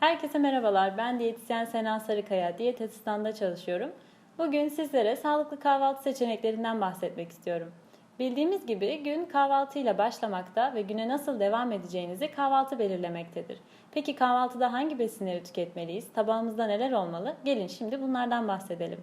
Herkese merhabalar. Ben diyetisyen Sena Sarıkaya. Diyet asistanında çalışıyorum. Bugün sizlere sağlıklı kahvaltı seçeneklerinden bahsetmek istiyorum. Bildiğimiz gibi gün kahvaltıyla başlamakta ve güne nasıl devam edeceğinizi kahvaltı belirlemektedir. Peki kahvaltıda hangi besinleri tüketmeliyiz? Tabağımızda neler olmalı? Gelin şimdi bunlardan bahsedelim.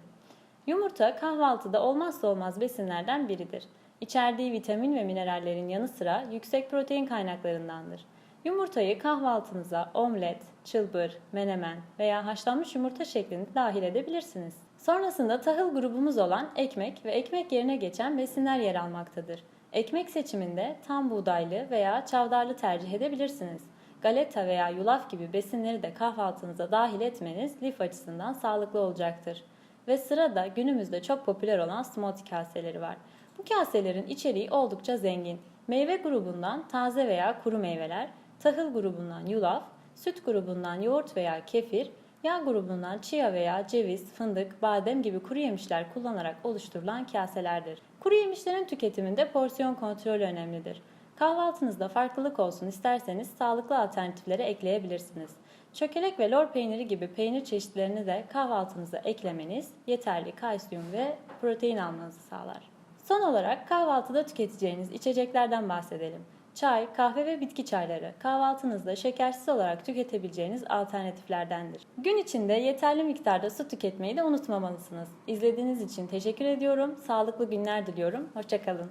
Yumurta kahvaltıda olmazsa olmaz besinlerden biridir. İçerdiği vitamin ve minerallerin yanı sıra yüksek protein kaynaklarındandır. Yumurtayı kahvaltınıza omlet, çılbır, menemen veya haşlanmış yumurta şeklinde dahil edebilirsiniz. Sonrasında tahıl grubumuz olan ekmek ve ekmek yerine geçen besinler yer almaktadır. Ekmek seçiminde tam buğdaylı veya çavdarlı tercih edebilirsiniz. Galeta veya yulaf gibi besinleri de kahvaltınıza dahil etmeniz lif açısından sağlıklı olacaktır. Ve sırada günümüzde çok popüler olan smoothie kaseleri var. Bu kaselerin içeriği oldukça zengin. Meyve grubundan taze veya kuru meyveler, tahıl grubundan yulaf, süt grubundan yoğurt veya kefir, yağ grubundan chia veya ceviz, fındık, badem gibi kuru yemişler kullanarak oluşturulan kaselerdir. Kuru yemişlerin tüketiminde porsiyon kontrolü önemlidir. Kahvaltınızda farklılık olsun isterseniz sağlıklı alternatiflere ekleyebilirsiniz. Çökelek ve lor peyniri gibi peynir çeşitlerini de kahvaltınıza eklemeniz yeterli kalsiyum ve protein almanızı sağlar. Son olarak kahvaltıda tüketeceğiniz içeceklerden bahsedelim. Çay, kahve ve bitki çayları kahvaltınızda şekersiz olarak tüketebileceğiniz alternatiflerdendir. Gün içinde yeterli miktarda su tüketmeyi de unutmamalısınız. İzlediğiniz için teşekkür ediyorum. Sağlıklı günler diliyorum. Hoşçakalın.